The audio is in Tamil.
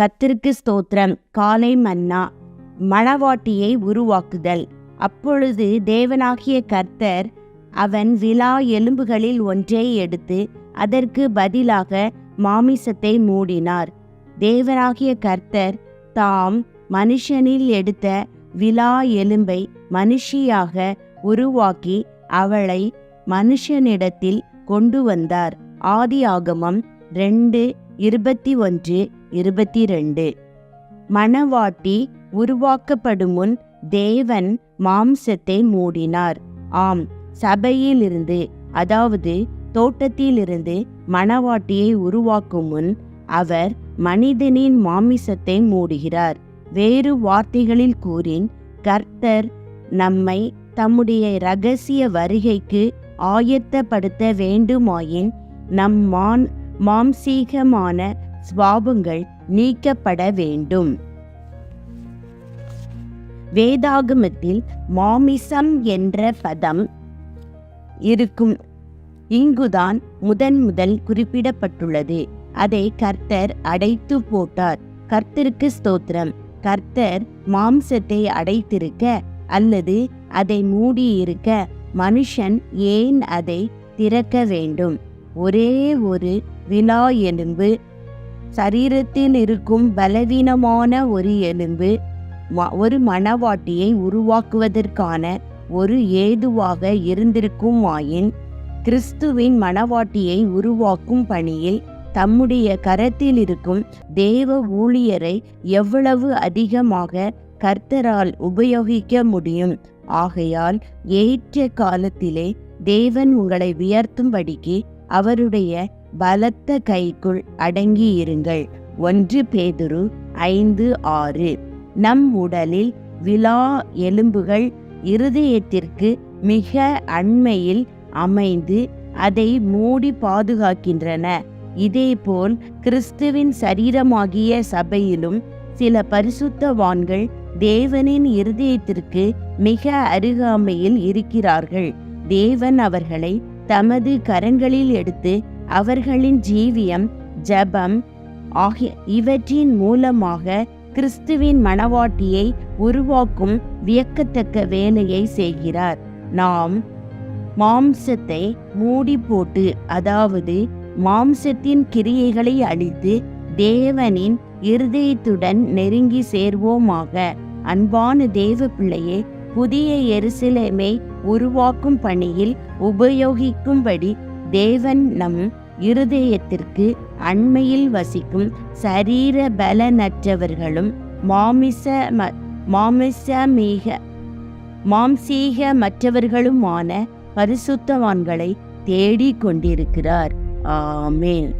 கத்திற்கு ஸ்தோத்திரம். காலை மன்னா. மணவாட்டியை உருவாக்குதல். அப்பொழுது தேவனாகிய கர்த்தர் அவன் விலா எலும்புகளில் ஒன்றை எடுத்து அதற்கு பதிலாக மாமிசத்தை மூடினார். தேவனாகிய கர்த்தர் தாம் மனுஷனில் எடுத்த விலா எலும்பை மனுஷியாக உருவாக்கி அவளை மனுஷனிடத்தில் கொண்டு வந்தார். ஆதி ஆகமம் ரெண்டு இருபத்தி ஒன்று இருபத்தி ரெண்டு மணவாட்டி உருவாக்கப்படும் முன் தேவன் மாம்சத்தை மூடினார். ஆம் சபையிலிருந்து அதாவது தோட்டத்திலிருந்து மணவாட்டியை உருவாக்கும் முன் அவர் மனிதனின் மாமிசத்தை மூடுகிறார். வேறு வார்த்தைகளில் கூறின் கர்த்தர் நம்மை தம்முடைய இரகசிய வருகைக்கு ஆயத்தப்படுத்த வேண்டுமாயின் நம் மான் மாம்சீகமான சுவாபங்கள் நீக்கப்பட வேண்டும். வேதாகமத்தில் மாமிசம் என்ற பதம் இருக்கும். இங்குதான் முதன் முதல் குறிப்பிடப்பட்டுள்ளது. அதை கர்த்தர் அடைத்து போட்டார். கர்த்தருக்கு ஸ்தோத்திரம். கர்த்தர் மாம்சத்தை அடைத்திருக்க அல்லது அதை மூடியிருக்க மனுஷன் ஏன் அதை திறக்க வேண்டும்? ஒரே ஒரு விழா எலும்பு சரீரத்தில் இருக்கும் பலவீனமான ஒரு எலும்பு ம- ஒரு மணவாட்டியை உருவாக்குவதற்கான ஒரு ஏதுவாக இருந்திருக்குமாயின் கிறிஸ்துவின் மணவாட்டியை உருவாக்கும் பணியில் தம்முடைய கரத்தில் இருக்கும் தேவ ஊழியரை எவ்வளவு அதிகமாக கர்த்தரால் உபயோகிக்க முடியும்? ஆகையால் ஏற்ற காலத்திலே தேவன் உங்களை உயர்த்தும்படிக்கு அவருடைய பலத்த கைக்குள் அடங்கியிருங்கள். ஒன்று பேதுரு ஐந்து ஆறு. நம் உடலில் விலா எலும்புகள் இருதயத்திற்கு மிக அண்மையில் அமைந்து அதை மூடி பாதுகாக்கின்றன. இதேபோல் கிறிஸ்துவின் சரீரமாகிய சபையிலும் சில பரிசுத்தவான்கள் தேவனின் இருதயத்திற்கு மிக அருகாமையில் இருக்கிறார்கள். தேவன் அவர்களை தமது கரங்களில் எடுத்து அவர்களின் ஜீவியம் ஜபம் ஆகிய இவற்றின் மூலமாக கிறிஸ்துவின் மனவாட்டியை உருவாக்கும் வியக்கத்தக்க வேலையை செய்கிறார். நாம் மாம்சத்தை மூடி போட்டு அதாவது மாம்சத்தின் கிரியைகளை அழித்து தேவனின் இருதயத்துடன் நெருங்கி சேர்வோமாக. அன்பான தேவ பிள்ளையே புதிய எருசலேமை உருவாக்கும் பணியில் உபயோகிக்கும்படி தேவன் நம் இருதயத்திற்கு அண்மையில் வசிக்கும் சரீர பலனற்றவர்களும் மாமிச ம- மாமிசமீக மாம்சீக மற்றவர்களுமான பரிசுத்தவான்களை தேடிக் கொண்டிருக்கிறார் ஆமேன்.